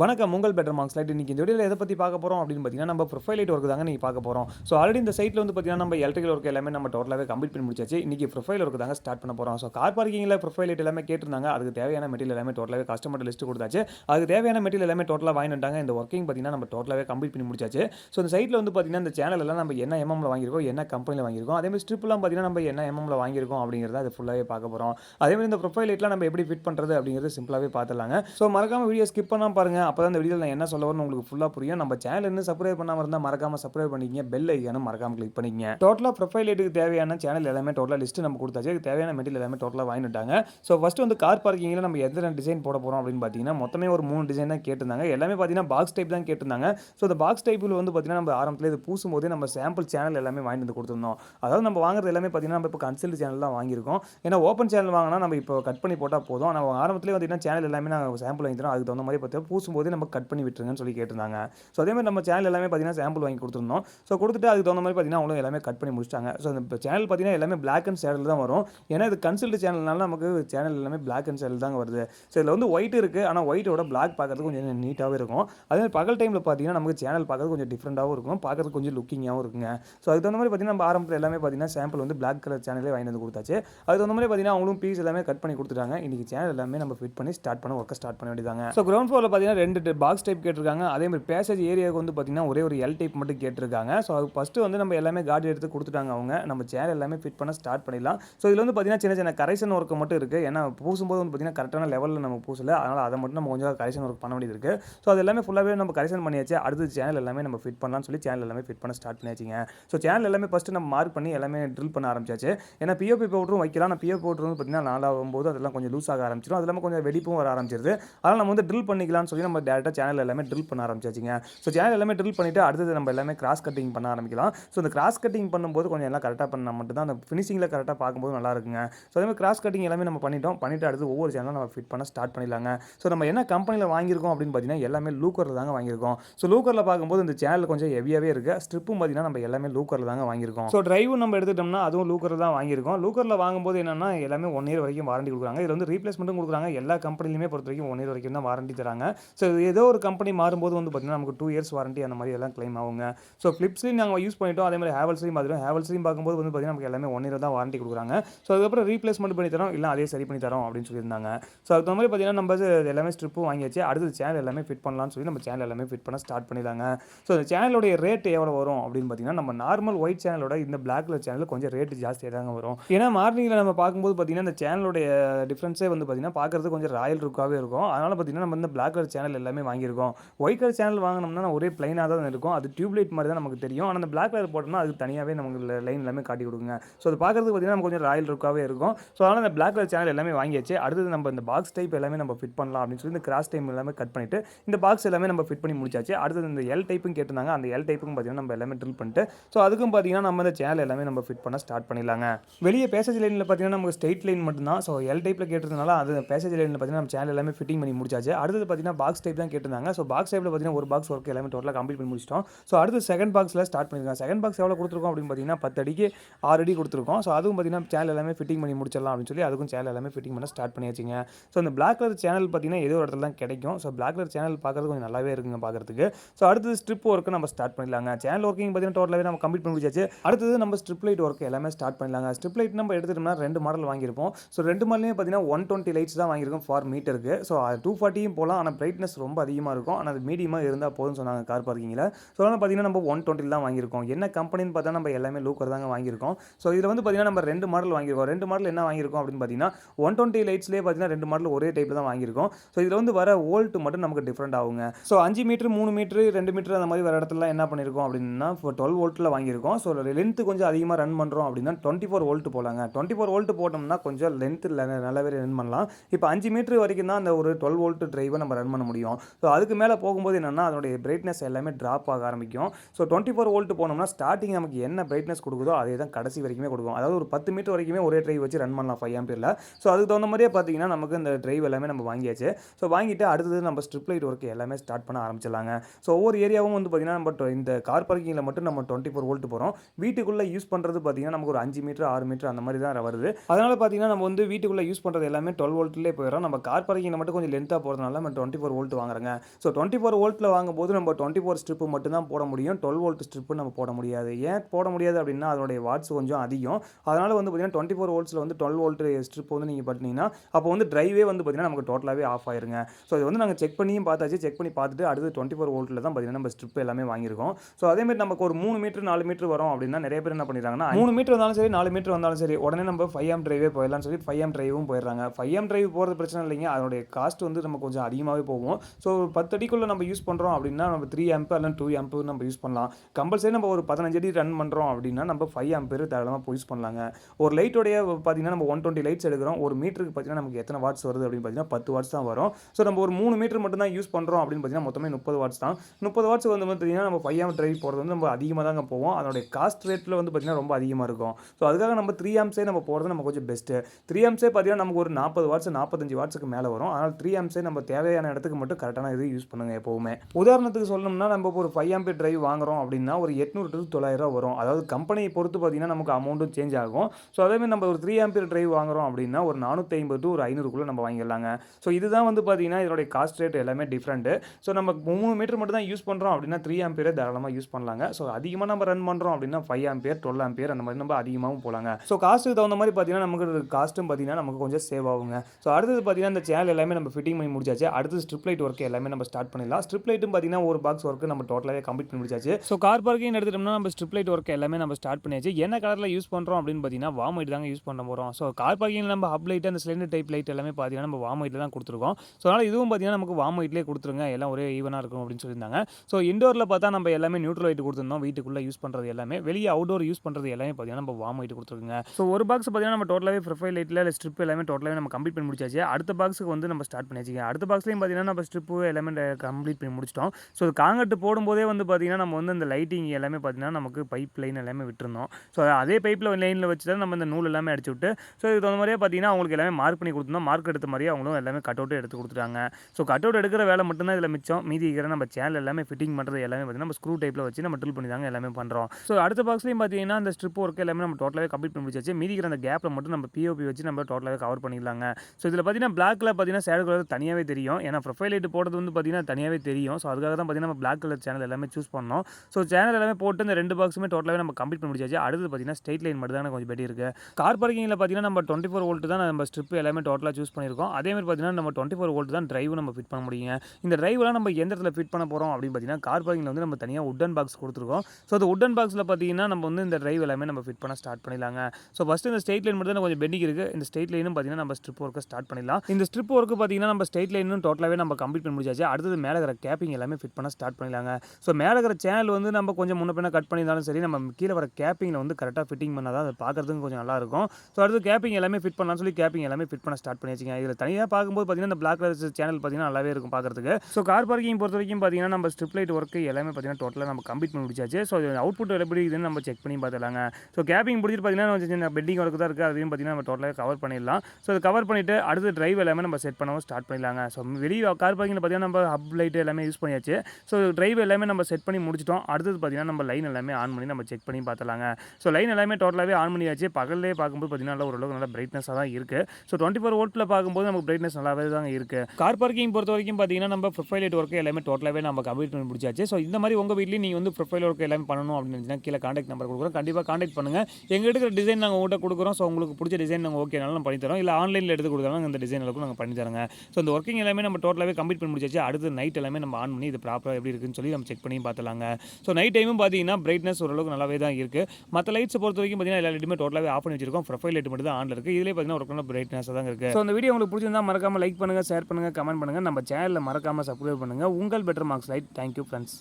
வணக்கம் உங்கள் better marks light. இன்றைக்கி இந்த வீடியோவில் எதை பற்றி பார்க்க போகிறோம் அப்படின்னு பார்த்தீங்கன்னா நம்ம ப்ரொஃபைல் லைட் ஒர்க் தாங்க நீங்கள் பார்க்க போகிறோம் ஸோ ஆல்ரெடி இந்த சைட்டில் வந்து பார்த்தீங்கன்னா நம்ம எலக்ட்ரிக்கல் ஒர்க் எல்லாமே நம்ம டோட்டலாகவே கம்ப்ளீட் பண்ணி முடிச்சாச்சு. இன்றைக்கி ப்ரொஃபைல் ஒர்க் தாங்க ஸ்டார்ட் பண்ண போகிறோம் ஸோ கார் பார்க்கிங்கில் ப்ரொஃபைல் லைட் எல்லாமே கேட்டிருந்தாங்க. அதுக்கு தேவையான மெட்டீரியல் எல்லாமே டோட்டலாகவே கஸ்டமர் லிஸ்ட் கொடுத்தாச்சு. அதுக்கு தேவையான மெட்டீரியல் எல்லாமே டோட்டலாக வாங்கிட்டாங்க இந்த ஒர்க்கிங் பார்த்தீங்கன்னா நம்ம டோட்டலாகவே கம்ப்ளீட் பண்ணி முடிச்சாச்சு. ஸோ இந்த சைட்டில் வந்து பார்த்தீங்கன்னா இந்த சேனல் எல்லாம் நம்ம என்ன எம்எம்ல வாங்கியிருக்கோம் என்ன கம்பெனியில் வாங்கியிருக்கோம் அதே மாதிரி ஸ்ட்ரிப்லாம் பார்த்தீங்கன்னா நம்ம என்ன எம்எம்ல வாங்கியிருக்கோம் அப்படிங்கிறத அது ஃபுல்லாகவே பார்க்க போகிறோம் அதே மாதிரி இந்த ப்ரொஃபைல் லைட்லாம் நம்ம எப்படி ஃபிட் பண்ணுறது அப்படிங்கிறது சிம்பிளாகவே பார்த்துலாங்க ஸோ மறக்காம வீடியோ ஸ்கிப் பண்ணால் பாருங்கள் அப்போ தான் இந்த வீடியோவில் நான் என்ன சொல்ல வரணும் உங்களுக்கு ஃபுல்லாக புரியும். நம்ம சேனல் இன்னும் சப்ஸ்கிரைப் பண்ணாமல் இருந்தால் மறக்காம சப்ஸ்கிரைப் பண்ணிக்கங்க. பெல் ஐக்கானும் மறக்காம கிளிக் பண்ணிக்கங்க. டோட்டலாக ப்ரொஃபைல் லைட்டுக்கு தேவையான சேனல் எல்லாமே டோட்டலாக லிஸ்ட்டு நம்ம கொடுத்தாச்சு. அதுக்கு தேவையான மெட்டீரியல் எல்லாமே டோட்டலாக வாங்கிட்டாங்க ஸோ ஃபஸ்ட்டு வந்து கார் பார்க்கிங்கில் நம்ம எந்த டிசைன் போட போகிறோம் அப்படின்னு பார்த்தீங்கன்னா மொத்தமே ஒரு மூணு டிசைன் தான் கேட்டிருந்தாங்க. எல்லாமே பார்த்தீங்கன்னா பாக்ஸ் டைப் தான் கேட்டிருந்தாங்க. ஸோ அந்த பாக்ஸ் டைப்பில் வந்து பார்த்தீங்கன்னா நம்ம ஆரம்பத்தில் இது பூசும் போதே நம்ம சாம்பிள் சேனல் எல்லாமே வாங்கிட்டு வந்து கொடுத்துருந்தோம். அதாவது நம்ம வாங்குறது எல்லாமே பார்த்தீங்கன்னா நம்ம இப்போ கன்சல்ட் சேனல் தான் வாங்கியிருக்கோம். ஏன்னா ஓப்பன் சேனல் வாங்கினா நம்ம இப்போ கட் பண்ணி போட்டால் போதும். ஆனால் ஆரம்பத்திலே பார்த்தீங்கன்னா சேனல் எல்லாமே நாங்கள் சாம்பிள் வாங்கி தரோம் அதுக்கு தகுந்த மாதிரி பார்த்தீங்கன்னா பூசும் போதே நம்ம கட் பண்ணி விட்டுருங்கன்னு சொல்லி கேட்டிருந்தாங்க. ஸோ அதே மாதிரி நம்ம சேனல் எல்லாமே பார்த்தீங்கன்னா சாம்பிள் வாங்கி கொடுத்துருந்தோம். ஸோ கொடுத்துட்டு அதுக்கு தகுந்த மாதிரி பார்த்தீங்கன்னா அவங்களும் எல்லாமே கட் பண்ணி முடிச்சிட்டாங்க. ஸோ அந்த சேனல் பார்த்தீங்கன்னா எல்லாமே பிளாக் அண்ட் சேனல் தான் வரும். ஏன்னா இது கன்சல்ட் சேனல்னால நமக்கு சேனல் எல்லாமே பிளாக் அண்ட் சேனல் தாங்க வருது. ஸோ இதில் வந்து ஒயிட் இருக்குது ஆனால் ஒயிட்டோட பிளாக் பார்க்கறதுக்கு கொஞ்சம் நீட்டாகவே இருக்கும். அதே மாதிரி பகல் டைமில் பார்த்தீங்கன்னா நமக்கு சேனல் பார்க்கறது கொஞ்சம் டிஃப்ரெண்ட்டாகவும் இருக்கும். பார்க்கறதுக்கு கொஞ்சம் லுக்கிங்காகவும் இருக்குங்க. ஸோ அதுக்கு தகுந்த மாதிரி பார்த்தீங்கன்னா நம்ம ஆரம்பத்தில் எல்லாமே பார்த்தீங்கன்னா சாம்பிள் வந்து பிளாக் கலர் சேனலே வாங்கி வந்து கொடுத்தாச்சு. அதுக்கு தகுந்த மாதிரி பார்த்தீங்கன்னா அவங்களும் பீஸ் எல்லாமே கட் பண்ணி கொடுத்துட்டாங்க. இன்னைக்கு சேனல் எல்லாமே நம்ம ஃபிட் பண்ணி ஸ்டார்ட் பண்ண ஒர்க்கை ஸ்டார்ட் பண்ண வேண்டியதாங்க ஸோ கிரௌண்ட் ஃப்ளோரில் பார்த்தீங்கன்னா ரெண்டு பாக்ஸ் டைப் கேட்டிருக்காங்க. அதே மாதிரி பேசேஜ் ஏரியாவுக்கு வந்து பார்த்தீங்கன்னா ஒரே ஒரு எல் டைப் மட்டும் கேட்டிருக்காங்க. ஸோ அது ஃபஸ்ட்டு வந்து நம்ம எல்லாமே கார்டு எடுத்து கொடுத்துட்டாங்க அவங்க. நம்ம சேனல் எல்லாமே ஃபிட் பண்ண ஸ்டார்ட் பண்ணிடலாம். ஸோ இதில் வந்து பார்த்தீங்கன்னா சின்ன சின்ன கரெக்ஷன் ஒர்க்கு மட்டும் இருக்குது ஏன்னா பூசும்போது வந்து பார்த்தீங்கன்னா கரெக்டான லெவலில் நம்ம பூசல. அதனால் அதை மட்டும் நம்ம கொஞ்சம் கரெக்ஷன் ஒர்க் பண்ண வேண்டியது இருக்குது ஸோ அது எல்லாமே ஃபுல்லாகவே நம்ம கரெக்ஷன் பண்ணியாச்சு. அடுத்து சேனல் எல்லாமே நம்ம ஃபிட் பண்ணலாம்னு சொல்லி சேனல் எல்லாமே ஃபிட் பண்ண ஸ்டார்ட் பண்ணியாச்சுங்க. ஸோ சேனல் எல்லாமே ஃபஸ்ட்டு நம்ம மார்க் பண்ணி எல்லாமே ட்ரில் பண்ண ஆரம்பிச்சாச்சு. ஏன்னா பிஓபி பவுடரும் வைக்கலாம். நான் பிஓபி பவுடர் வந்து பார்த்தீங்கன்னா நாலாகும் போது அதெல்லாம் கொஞ்சம் லூஸ் ஆக ஆரம்பிச்சிடும் அது இல்லாமல் கொஞ்சம் வெடிப்பும் வர ஆரம்பிச்சிருது. அதனால் நம்ம வந்து ட்ரில் பண்ணிக்கலாம்னு சொல்லி நம்ம டேரெக்டாக சேனல் எல்லாமே ட்ரில் பண்ண ஆரம்பிச்சாச்சுங்க. ஸோ சேனல் எல்லாமே ட்ரில் பண்ணிவிட்டு அடுத்தது நம்ம எல்லாமே கிராஸ் கட்டிங் பண்ண ஆரம்பிக்கலாம். ஸோ இந்த கிராஸ் கட்டிங் பண்ணும்போது கொஞ்சம் எல்லாம் கரெக்டாக பண்ணால் மட்டும் தான் அந்த ஃபினிஷிங்கில் கரெக்டாக பார்க்கும்போது நல்லா இருக்குங்க. ஸோ அதே மாதிரி கிராஸ் கட்டிங் எல்லாமே நம்ம பண்ணிட்டோம். பண்ணிவிட்டு அடுத்து ஒவ்வொரு சேனலும் நம்ம ஃபிட் பண்ண ஸ்டார்ட் பண்ணிடலாங்க. ஸோ நம்ம என்ன கம்பெனியில் வாங்கியிருக்கோம் அப்படின்னு பார்த்தீங்கன்னா எல்லாமே லூக்கரில் தாங்க வாங்கியிருக்கோம். ஸோ லூக்கரில் பார்க்கும்போது இந்த சேனல் கொஞ்சம் ஹெவியாகவே இருக்குது ஸ்ட்ரிப்பும் பார்த்தீங்கன்னா நம்ம எல்லாமே லூக்கரில் தாங்க வாங்கியிருக்கோம். ஸோ டிரைவும் நம்ம எடுத்துட்டோம்னா அதுவும் லூக்கரில் தான் வாங்கியிருக்கோம். லூக்கரில் வாங்கும்போது என்னன்னா எல்லாமே ஒன் இயர் வரைக்கும் வாரண்டி கொடுக்குறாங்க. இதில் வந்து ரீப்ளேஸ்மெண்ட்டும் கொடுக்குறாங்க. எல்லா கம்பெனிலுமே பொறுத்த வரைக்கும் ஒன் இயர் வரைக்கும் தான் வாரண்டி தராங்க. ஸோ ஸோ ஏதோ ஒரு கம்பெனி மாறும்போது வந்து பார்த்தீங்கன்னா நமக்கு டூ இயர்ஸ் வாரண்டி அந்த மாதிரி எல்லாம் கிளைம் ஆகுங்க. ஸோ ஃப்ளிப்ஸ்லையும் நாங்கள் யூஸ் பண்ணிட்டோம். அதே மாதிரி ஹேவல்ஸ்லையும் பார்த்துட்டோம் ஹேவல்ஸ்லையும் பார்க்கும்போது வந்து பார்த்தீங்கன்னா நமக்கு எல்லாமே ஒன் இயர் தான் வாரண்டி கொடுக்குறாங்க. ஸோ அதுக்கப்புறம் ரீப்ளேஸ்மெண்ட் பண்ணி தரோம். இல்லை அதே சரி பண்ணி தரோம் அப்படின்னு சொல்லியிருந்தாங்க. ஸோ அதுக்கு மாதிரி பார்த்தீங்கன்னா நம்ம இது எல்லாமே ஸ்ட்ரிப்பும் வாங்கியாச்சு. அடுத்து சேனல் எல்லாமே ஃபிட் பண்ணலாம்னு சொல்லி நம்ம சேனல் எல்லாமே ஃபிட் பண்ண ஸ்டார்ட் பண்ணிடுறாங்க ஸோ இந்த சேனலோடைய ரேட் எவ்வளோ வரும் அப்படின்னு பார்த்தீங்கன்னா நம்ம நார்மல் ஒயிட் சேனலோட இந்த பிளாக் கலர் சேனல் கொஞ்சம் ரேட் ஜாஸ்தியாக தாங்க வரும். ஏன்னா மார்னிங்கில் நம்ம பார்க்கும்போது பார்த்தீங்கன்னா இந்த சேனலோடைய டிஃப்ரென்ஸே வந்து பார்த்தீங்கன்னா பார்க்குறது கொஞ்சம் ராயல் ருக்காகவே இருக்கும். அதனால் பார்த்தீங்கன்னா நம்ம இந்த பிளாக் கலர் சேனல் எல்லாமே வாங்கியிருக்கோம். ஒயிட் கலர் சேனல் வாங்கினோம்னா ஒரே பிளைனாக தான் இருக்கும். அது டியூப்லைட் மாதிரி தான் நமக்கு தெரியும். ஆனால் அந்த பிளாக் கலர் போட்டோம்னா அதுக்கு தனியாகவே நமக்கு லைன் எல்லாமே காட்டி கொடுங்க. ஸோ அது பார்க்குறதுக்கு பார்த்தீங்கன்னா நம்ம கொஞ்சம் ராயல் ருக்காகவே இருக்கும். ஸோ அதனால் அந்த பிளாக் கலர் சேனல் எல்லாமே வாங்கியாச்சு. அடுத்தது நம்ம இந்த பாக்ஸ் டைப் எல்லாமே நம்ம ஃபிட் பண்ணலாம் அப்படின்னு சொல்லி இந்த கிராஸ் டைம் எல்லாமே கட் பண்ணிட்டு இந்த பாக்ஸ் எல்லாமே நம்ம ஃபிட் பண்ணி முடிச்சாச்சு. அடுத்தது இந்த எல் டைப்பும் கேட்டிருந்தாங்க. அந்த எல் டைப்பும் பார்த்தீங்கன்னா நம்ம எல்லாமே ட்ரில் பண்ணிட்டு ஸோ அதுக்கும் பார்த்தீங்கன்னா நம்ம இந்த சேனல் எல்லாமே நம்ம ஃபிட் பண்ண ஸ்டார்ட் பண்ணிடலாங்க. வெளியே பேசேஜ் லைனில் பார்த்தீங்கன்னா நமக்கு ஸ்ட்ரெயிட் லைன் மட்டும்தான். ஸோ எல் டைப்பில் கேட்டிருந்தனால அது பேசேஜ் லைனில் பார்த்தீங்கன்னா நம்ம சேனல் எல்லாமே ஃபிட்டிங் பண்ணி முடிச்சாச்சு. அடுத்தது பார்த்தீங்கன்னா பாக்ஸ் டைப் தான் கேட்டிருந்தாங்க. ஸோ பாக்ஸ் டைப்பில் பார்த்தீங்கன்னா ஒரு பாக்ஸ் ஒர்க் எல்லாமே டோட்டலாக கம்ப்ளீட் பண்ணி முடிச்சிட்டோம். ஸோ அடுத்து செகண்ட் பாக்ஸில் ஸ்டார்ட் பண்ணியிருக்காங்க. செகண்ட் பாக்ஸ் எவ்வளோ கொடுத்துருக்கோம் அப்படின்னு பார்த்தீங்கன்னா பத்து அடிக்கு ஆறு அடி கொடுத்துருக்கோம். ஸோ அதுவும் பார்த்தீங்கன்னா சேனல் எல்லாமே ஃபிட்டிங் பண்ணி முடிச்சிடலாம் அப்படின்னு சொல்லி அதுக்கும் சேனல் எல்லாமே ஃபிட்டிங் பண்ண ஸ்டார்ட் பண்ணியாச்சுங்க. ஸோ அந்த பிளாக் கலர் சேனல் பார்த்தீங்கன்னா ஏதோ இடத்துல தான் கிடைக்கும். ஸோ பிளாக் கலர் சேனல் பார்க்குறது கொஞ்சம் நல்லாவே இருக்குங்க பார்க்குறதுக்கு. ஸோ அடுத்தது ஸ்ட்ரிப் ஒர்க்கு நம்ம ஸ்டார்ட் பண்ணிடலாங்க. சேனல் ஒர்க்கிங் பார்த்தீங்கன்னா டோட்டலாகவே நம்ம கம்ப்ளீட் பண்ணி முடிச்சாச்சு. அடுத்தது நம்ம ஸ்ட்ரிப் லைட் ஒர்க் எல்லாமே ஸ்டார்ட் பண்ணிடலாங்க ஸ்ட்ரிப் லைட் நம்ம எடுத்துட்டோம்னா ரெண்டு மாடல் வாங்கியிருப்போம். ஸோ ரெண்டு மாடலையும் பார்த்தீங்கன்னா ஒன் டுவெண்ட்டி லைட்ஸ் தான் வாங்கியிருக்கோம் ஃபார் மீட்டருக்கு ஸோ டூ ஃபார்ட்டியும் போகலாம். ஆனால் பிரைட்னஸ் ரொம்ப அதிகமாக இருக்கும். ஆனால் அது மீடியமாக இருந்தால் போதும்னு சொன்னாங்க கார் பார்க்கிங்கில் ஸோ அதனால் பார்த்தீங்கன்னா நம்ம ஒன் டுவெண்ட்டில் தான் வாங்கியிருக்கோம். என்ன கம்பெனின்னு பார்த்தா நம்ம எல்லாமே லூக்கர் தாங்க வாங்கியிருக்கோம். ஸோ இதில் வந்து பார்த்தீங்கன்னா நம்ம ரெண்டு மாடல் வாங்கியிருக்கோம். ரெண்டு மாடல் என்ன வாங்கியிருக்கோம் அப்படின்னு பார்த்தீங்கன்னா ஒன் டுவெண்ட்டி லைட்ஸ்லேயே பார்த்தீங்கன்னா ரெண்டு மாடல் ஒரே டைப்பில் தான் வாங்கியிருக்கோம். ஸோ இதில் வந்து வர ஓல்ட் மட்டும் நமக்கு டிஃப்ரெண்ட் ஆகுங்க. ஸோ அஞ்சு மீட்டர் மூணு மீட்டர் ரெண்டு மீட்டர் அந்த மாதிரி வர இடத்துல என்ன பண்ணியிருக்கோம் அப்படின்னா இப்போ டுவெல் வோல்ட்டில் வாங்கியிருக்கோம். ஸோ லென்த்து கொஞ்சம் அதிகமாக ரன் பண்ணுறோம் அப்படின்னா டுவெண்ட்டி ஃபோர் வோல்ட் போகலாங்க டுவெண்ட்டி ஃபோர் வோல்ட் போட்டோம்னா கொஞ்சம் லென்த்து நல்லாவே ரன் பண்ணலாம். இப்போ அஞ்சு மீட்டர் வரைக்கும் தான் அந்த ஒரு டுவெல் வோல்ட் டிரைவை நம்ம ரன் பண்ண முடியும். முடியும். ஸோ அதுக்கு மேலே போகும்போது என்னென்னா அதனுடைய பிரைட்னஸ் எல்லாமே ட்ராப் ஆக ஆரம்பிக்கும். ஸோ டுவெண்ட்டி ஃபோர் வோல்ட் போனோம்னா ஸ்டார்டிங் நமக்கு என்ன பிரைட்னஸ் கொடுக்குதோ அதே தான் கடைசி வரைக்குமே கொடுக்கும். அதாவது ஒரு பத்து மீட்டர் வரைக்குமே ஒரே ட்ரைவ் வச்சு ரன் பண்ணலாம் ஃபைவ் ஆம்பியரில் ஸோ அதுக்கு தகுந்த மாதிரியே பார்த்தீங்கன்னா நமக்கு இந்த ட்ரைவ் எல்லாமே நம்ம வாங்கியாச்சு. ஸோ வாங்கிட்டு அடுத்தது நம்ம ஸ்ட்ரிப் லைட் ஒர்க் எல்லாமே ஸ்டார்ட் பண்ண ஆரம்பிச்சிடலாங்க. ஸோ ஒவ்வொரு ஏரியாவும் வந்து பார்த்தீங்கன்னா நம்ம இந்த கார் பார்க்கிங்கில் மட்டும் நம்ம டுவெண்ட்டி ஃபோர் வோல்ட் போகிறோம் வீட்டுக்குள்ளே யூஸ் பண்ணுறது பார்த்தீங்கன்னா நமக்கு ஒரு அஞ்சு மீட்டர் ஆறு மீட்டர் அந்த மாதிரி தான் வருது. அதனால் பார்த்தீங்கன்னா நம்ம வந்து வீட்டுக்குள்ளே யூஸ் பண்ணுறது எல்லாமே டுவெல் வோல்ட்லேயே போயிடும் நம்ம கார் பார்க்கிங்கில் மட்டும் கொஞ்சம் லென்த்தாக போகிறதுனால நம்ம டுவெண்ட்டி ஃபோர் வோல்ட் வோல்ட் வாங்குறேங்க. ஸோ டுவெண்ட்டி ஃபோர் வோல்ட்டில் வாங்கும்போது நம்ம டுவெண்ட்டி ஃபோர் ஸ்ட்ரிப்பு மட்டும் தான் போட முடியும். டுவெல் வோல்ட் ஸ்ட்ரிப்பு நம்ம போட முடியாது. ஏன் போட முடியாது அப்படின்னா அதனுடைய வாட்ஸ் கொஞ்சம் அதிகம். அதனால் வந்து பார்த்தீங்கன்னா டுவெண்ட்டி ஃபோர் வோல்ட்ஸில் வந்து டுவெல் வோல்ட் ஸ்ட்ரிப் வந்து நீங்கள் பார்த்தீங்கன்னா அப்போ வந்து ட்ரைவே வந்து பார்த்தீங்கன்னா நமக்கு டோட்டலாகவே ஆஃப் ஆயிருங்க. ஸோ இது வந்து நாங்கள் செக் பண்ணியும் பார்த்தாச்சு. செக் பண்ணி பார்த்துட்டு அடுத்து டுவெண்ட்டி ஃபோர் வோல்ட்டில் தான் பார்த்தீங்கன்னா நம்ம ஸ்ட்ரிப் எல்லாமே வாங்கியிருக்கோம். ஸோ அதேமாதிரி நமக்கு ஒரு மூணு மீட்டர் நாலு மீட்டர் வரும் அப்படின்னா நிறைய பேர் என்ன பண்ணிடுறாங்கன்னா மூணு மீட்டர் வந்தாலும் சரி நாலு மீட்டர் வந்தாலும் சரி உடனே நம்ம ஃபைவ் எம் ட்ரைவே போயிடலாம்னு சொல்லி ஃபைவ் எம் ட்ரைவும் போயிடுறாங்க. ஃபைவ் எம் ட்ரைவ் போகிறது பிரச்சனை இல்லைங்க. அதனுடைய காஸ்ட் வந்து நம்ம கொஞ்சம் அதிகமாகவே போகும். ஸோ பத்து அடிக்குள்ளே நம்ம யூஸ் பண்ணுறோம் அப்படின்னா நம்ம த்ரீ ஆம்பு அல்ல டூ ஆம்பு நம்ம யூஸ் பண்ணலாம். கம்பல்சரி நம்ம ஒரு பதினஞ்சு அடி ரன் பண்ணுறோம் அப்படின்னா நம்ம ஃபைவ் ஆம்பேர் தாராளமாக யூஸ் பண்ணலாங்க. ஒரு லைட்டோடைய பார்த்தீங்கன்னா நம்ம ஒன் டுவெண்ட்டி லைட்ஸ் எடுக்கிறோம். ஒரு மீட்டருக்கு பார்த்தீங்கன்னா நமக்கு எத்தனை வாட்ஸ் வருது அப்படின்னு பார்த்தீங்கன்னா பத்து வாட்ஸ் தான் வரும். ஸோ நம்ம ஒரு மூணு மீட்டர் மட்டும் தான் யூஸ் பண்ணுறோம் அப்படின்னு பார்த்தீங்கன்னா மொத்தமே முப்பது வாட்ஸ் தான். முப்பது வாட்ஸ் வந்து பார்த்தீங்கன்னா நம்ம ஃபைவ் ஆம் டிரைவ் போகிறது வந்து நம்ம அதிகமாக தாங்க போவோம். அதனுடைய காஸ்ட் ரேட்டில் வந்து பார்த்தீங்கன்னா ரொம்ப அதிகமாக இருக்கும். ஸோ அதுக்காக நம்ம த்ரீ ஆம்ஸே நம்ம போகிறது நம்ம கொஞ்சம் பெஸ்ட்டு த்ரீ ஆம்ஸே பார்த்தீங்கன்னா நமக்கு ஒரு நாற்பது வாட்ஸ் நாற்பத்தஞ்சு வாட்ஸுக்கு மேலே வரும். அதனால் த்ரீ ஆம்ஸே நம்ம தேவையான இடத்துக்கு மட்டும் கரெக்டான இது யூஸ் பண்ணுங்கள் எப்போவுமே. உதாரணத்துக்கு சொல்லணும்னா நம்ம இப்போ ஒரு ஃபைவ் ஆம்பியர் டிரைவ் வாங்குறோம் அப்படின்னா ஒரு எட்நூறு டு தொள்ளாயிரரூவா வரும். அதாவது கம்பெனியை பொறுத்து பார்த்தீங்கன்னா நமக்கு அமௌண்ட்டும் சேஞ்ச் ஆகும். ஸோ அதேமாதிரி நம்ம ஒரு த்ரீ ஆம்பியர் டிரைவ் வாங்குறோம் அப்படின்னா ஒரு நானூற்றி ஐம்பது டு ஒரு ஐநூறுக்குள்ளே நம்ம வாங்கிடலாங்க. ஸோ இதுதான் வந்து பார்த்தீங்கன்னா இதோடைய காஸ்ட் ரேட் எல்லாமே டிஃப்ரெண்ட்டு ஸோ நம்ம மூணு மீட்டர் மட்டும் தான் யூஸ் பண்ணுறோம் அப்படின்னா த்ரீ ஆம்பியரே தாராளமாக யூஸ் பண்ணலாங்க. ஸோ அதிகமாக நம்ம ரன் பண்ணுறோம் அப்படின்னா ஃபைவ் ஆம்பியர் டுவெல் ஆம்பியர் அந்த மாதிரி நம்ம அதிகமாகவும் போகலாங்க ஸோ காஸ்ட்டுக்கு தகுந்த மாதிரி பார்த்தீங்கன்னா நமக்கு காஸ்ட்டும் பார்த்தீங்கன்னா நமக்கு கொஞ்சம் சேவ் ஆகுங்க. ஸோ அடுத்தது பார்த்தீங்கன்னா இந்த சேனல் எல்லாமே நம்ம ஃபிட்டிங் பண்ணி முடிச்சாச்சு. அடுத்து ஸ்ட்ரிப் லைட் ஒர்க் எல்லாமே நம்ம ஸ்டார்ட் பண்ணிடலாம். ஸ்ட்ரிப் லைட்டும் பார்த்தீங்கன்னா ஒரு பாக்ஸ் ஒர்க்கு நம்ம டோட்டலாகவே கம்ப்ளீட் பண்ணி முடிச்சாச்சு ஸோ கார் பார்க்கிங் எடுத்துட்டோம்னா நம்ம ஸ்ட்ரிப் லைட் ஒர்க் எல்லாமே நம்ம ஸ்டார்ட் பண்ணியாச்சு. என்ன கலரில் யூஸ் பண்ணுறோம் அப்படின்னு பார்த்தீங்கன்னா வாம் லைட் தாங்க யூஸ் பண்ண போகிறோம் ஸோ கார் பார்க்கிங்கில் நம்ம ஹப் லைட் அந்த சிலிண்டர் டைப் லைட் எல்லாமே பார்த்தீங்கன்னா நம்ம வாம் லைட்டில் தான் கொடுத்துருக்கோம். ஸோ அதனால் இதுவும் பார்த்தீங்கன்னா நமக்கு வாம் லைட்லேயே கொடுத்துருங்க. எல்லாம் ஒரே ஈவனாக இருக்கும் அப்படின்னு சொல்லியிருந்தாங்க. ஸோ இண்டோரில் பார்த்தா நம்ம எல்லாமே நியூட்ரல் லைட் கொடுத்துருந்தோம். வீட்டுக்குள்ளே யூஸ் பண்ணுறது எல்லாமே. வெளியே அவுடோர் யூஸ் பண்ணுறது எல்லாமே பார்த்தீங்கன்னா நம்ம வாம் லைட் கொடுத்துருக்குங்க. ஸோ ஒரு பாக்ஸ் பார்த்தீங்கன்னா நம்ம டோட்டலாகவே ப்ரொஃபைல் லைட்டில் இல்லை ஸ்ட்ரிப் எல்லாமே டோட்டலாகவே நம்ம கம்ப்ளீட் பண்ணி முடிச்சாச்சு. அடுத்த பாக்ஸுக்கு வந்து நம்ம ஸ்டார்ட் பண்ணியாச்சு அடுத்த பாக்ஸ்லையும் பார்த்தீங்கன்னா நம்ம ஸ்ட்ரிப்பு எல்லாமே கம்ப்ளீட் பண்ணி முடிச்சிட்டோம். ஸோ காங்கட்டு போடும்போதே வந்து பார்த்தீங்கன்னா நம்ம வந்து அந்த லைட்டிங் எல்லாமே பார்த்தீங்கன்னா நமக்கு பைப் லைன் எல்லாமே விட்டுருந்தோம். ஸோ அதே பைப்பில் லைனில் வச்சு தான் நம்ம இந்த நூல் எல்லாமே அடிச்சு விட்டு ஸோ இதுக்கு தகுந்த மாதிரியே பார்த்தீங்கன்னா அவங்களுக்கு எல்லாமே மார்க் பண்ணி கொடுத்துருந்தோம். மார்க் எடுத்த மாதிரியே அவங்களும் எல்லாமே கட் அவுட் எடுத்து கொடுத்துட்டாங்க. ஸோ கட் அவுட் எடுக்கிற வேலை மட்டும்தான் இதில் மிச்சம். மீதி இருக்கிற நம்ம சேனல் எல்லாமே ஃபிட்டிங் பண்ணுறது எல்லாமே பார்த்தீங்கன்னா நம்ம ஸ்க்ரூ டைப்பில் வச்சு நம்ம ட்ரில் பண்ணி தாங்க எல்லாமே பண்ணுறோம் ஸோ அடுத்த பாக்ஸ்லையும் பார்த்தீங்கன்னா அந்த ஸ்ட்ரிப் ஒர்க் எல்லாமே நம்ம டோட்டலாகவே கம்ப்ளீட் பண்ணி முடிச்சாச்சு. மீதி இருக்கிற அந்த கேப்பில் மட்டும் நம்ம பிஓபி வச்சு நம்ம டோட்டலாகவே கவர் பண்ணிடலாங்க. ஸோ இதில் பார்த்தீங்கன்னா பிளாக்ல பார்த்தீங்கன்னா சேடு கலர் தனியாகவே தெரியும். ஏன்னா ப்ரொஃபைல் ஹைலைட் போடுறது வந்து பார்த்தீங்கன்னா தனியாகவே தெரியும். ஸோ அதுக்காக தான் பார்த்தீங்கன்னா நம்ம பிளாக் கலர் சேனல் எல்லாமே சூஸ் பண்ணோம். ஸோ சேனல் எல்லாமே போட்டு இந்த ரெண்டு பாக்ஸுமே டோட்டலாகவே நம்ம கம்ப்ளீட் பண்ணி முடிச்சாச்சு. அடுத்து பார்த்தீங்கன்னா ஸ்ட்ரெயிட் லைன் மட்டும் தான் கொஞ்சம் பெட்டி இருக்குது கார் பார்க்கிங்கில் பார்த்தீங்கன்னா நம்ம டுவெண்ட்டி ஃபோர் வோல்ட் தான் நம்ம ஸ்ட்ரிப் எல்லாமே டோட்டலாக சூஸ் பண்ணியிருக்கோம் அதே மாதிரி பார்த்தீங்கன்னா நம்ம டுவெண்ட்டி ஃபோர் வோல்ட் தான் ட்ரைவ் நம்ம ஃபிட் பண்ண முடியுங்க. இந்த ட்ரைவெலாம் நம்ம எந்த இடத்துல ஃபிட் பண்ண போகிறோம் அப்படின்னு பார்த்தீங்கன்னா கார் பார்க்கிங்கில் வந்து நம்ம தனியாக உட்டன் பாக்ஸ் கொடுத்துருக்கோம். ஸோ அந்த உட்டன் பாக்ஸில் பார்த்தீங்கன்னா நம்ம வந்து இந்த ட்ரைவ் எல்லாமே நம்ம ஃபிட் பண்ண ஸ்டார்ட் பண்ணிடலாங்க. ஸோ ஃபஸ்ட்டு இந்த ஸ்ட்ரெயிட் லைன் மட்டும் தான் கொஞ்சம் பெண்டிங் இருக்குது இந்த ஸ்ட்ரெயிட் லைனும் பார்த்தீங்கன்னா நம்ம ஸ்ட்ரிப் ஒர்க்கை ஸ்டார்ட் பண்ணிடலாம். இந்த ஸ்ட்ரிப் ஒர்க்கு பார்த்தீங்கன்னா நம்ம ஸ்ட்ரெயிட் லைனும் டோட்டலாகவே நம்ம கம்ப்ளீட் பண்ணி முடிச்சாச்சு. அடுத்தது மேலே இருக்கிற கேப்பிங் எல்லாமே ஃபிட் பண்ண ஸ்டார்ட் பண்ணிடலாங்க ஸோ மேலே இருக்கிற சேனல் வந்து நம்ம கொஞ்சம் முன்ன பின்ன கட் பண்ணியிருந்தாலும் சரி நம்ம கீழே வர கேப்பிங்கில் வந்து கரெக்டாக ஃபிட்டிங் பண்ணால் தான் அதை பார்க்குறதுக்கு கொஞ்சம் நல்லாயிருக்கும் ஸோ அடுத்து கேப்பிங் எல்லாமே ஃபிட் பண்ணலாம்னு சொல்லி கேப்பிங் எல்லாமே ஃபிட் பண்ண ஸ்டார்ட் பண்ணி வச்சுங்க இதில் தனியாக பார்க்கும்போது பார்த்தீங்கன்னா இந்த பிளாக் கலர் சேனல் பார்த்தீங்கன்னா நல்லாவே இருக்கும் பார்க்குறதுக்கு. ஸோ கார் பார்க்கிங் பொறுத்த வரைக்கும் பார்த்தீங்கன்னா நம்ம ஸ்ட்ரிப் லைட் ஒர்க்கு எல்லாமே பார்த்தீங்கன்னா டோட்டலாக நம்ம கம்ப்ளீட் பண்ணி முடிச்சாச்சு. ஸோ அவுட்புட் எப்படி இதுன்னு நம்ம செக் பண்ணி பார்த்துலாங்க ஸோ கேப்பிங் பிடிச்சிட்டு பார்த்தீங்கன்னா சின்ன பெட்டிங் ஒர்க்கு தான் இருக்குது அதையும் பார்த்தீங்கன்னா நம்ம டோட்டலாக கவர் பண்ணிடலாம். ஸோ அதை கவர் பண்ணிவிட்டு அடுத்து டிரைவ் எல்லாமே நம்ம செட் பண்ணவும் ஸ்டார்ட் பண்ணிடலாங்க. ஸோ வெளியே கார் பார்க்கிங்கில் பார்த்தீங்கன்னா நம்ம ஹப் லைட் எல்லாமே யூஸ் பண்ணியாச்சு. ஸோ டிரைவ் எல்லாமே நம்ம செட் பண்ணி முடிச்சிட்டோம். அடுத்தது பார்த்தீங்கன்னா நம்ம லைன் எல்லாமே ஆன் பண்ணி நம்ம செக் பண்ணி பார்த்துலாங்க ஸோ லைன் எல்லாமே டோட்டலாகவே ஆன் பண்ணியாச்சு. பகல்லே பார்க்கும்போது பார்த்தீங்கன்னா நல்லா ஓரளவுக்கு நல்லா பிரைட்னஸாக தான் இருக்குது ஸோ டுவெண்ட்டி ஃபோர் ஓட்டில் பார்க்கும்போது நமக்கு பிரைட்னஸ் நல்லாவே தான் இருக்குது கார் பார்க்கிங் பொறுத்த வரைக்கும் பார்த்தீங்கன்னா நம்ம ப்ரொஃபைல் லைட் ஒர்க்கு எல்லாமே டோட்டலாகவே நம்ம கம்ப்ளீட் பண்ணி முடிச்சாச்சு. ஸோ இந்த மாதிரி உங்கள் வீட்லேயும் நீங்கள் வந்து ப்ரொஃபைல் ஒர்க் எல்லாமே பண்ணணும் அப்படின்னு நினச்சினா கீழே காண்டாக்ட் நம்பர் கொடுக்குறோம். கண்டிப்பாக காண்டாக்ட் பண்ணுங்கள் எங்கள் எடுக்கிற டிசைன் நாங்கள் உங்கள்கிட்ட கொடுக்குறோம். ஸோ உங்களுக்கு பிடிச்ச டிசைன் நாங்கள் ஓகேனாலும் நம்ம பண்ணித்தரோம் இல்லை ஆன்லைனில் எடுத்து கொடுத்தாலும் இந்த டிசைன் அளவுக்கு நாங்கள் பண்ணி தரோங்க. ஸோ இந்த ஒர்க்கிங் எல்லாமே நம்ம டோட்டலாகவே கம்ப்ளீட் பண்ணி முடிச்சாச்சு. அடுத்து நைட் எல்லாமே நம்ம ஆன் பண்ணி இது ப்ராப்பராக எப்படி இருக்குன்னு சொல்லி நம்ம செக் பண்ணி பார்த்துலாங்க ஸோ நைட் டைமும் பார்த்தீங்கன்னா பிரைட்னஸ் ஓரளவுக்கு நல்லாவே தான் இருக்குது மற்ற லைட்ஸ் பொறுத்த வரைக்கும் பார்த்தீங்கன்னா எல்லா லைட்டுமே டோட்டலாகவே ஆஃப் பண்ணி வச்சிருக்கோம். ப்ரொஃபைல் லைட் மட்டும் தான் ஆனில் இருக்குது இதிலே பார்த்தீங்கன்னா ஒரு பிரைட்னஸ் தான் இருக்குது ஸோ அந்த வீடியோ உங்களுக்கு பிடிச்சிருந்தா மறக்காம லைக் பண்ணுங்கள் ஷேர் பண்ணுங்கள் கமெண்ட் பண்ணுங்கள் நம்ம சேனலில் மறக்காமல் சப்ஸ்கிரைப் பண்ணுங்கள் உங்கள் better marks light thank you friends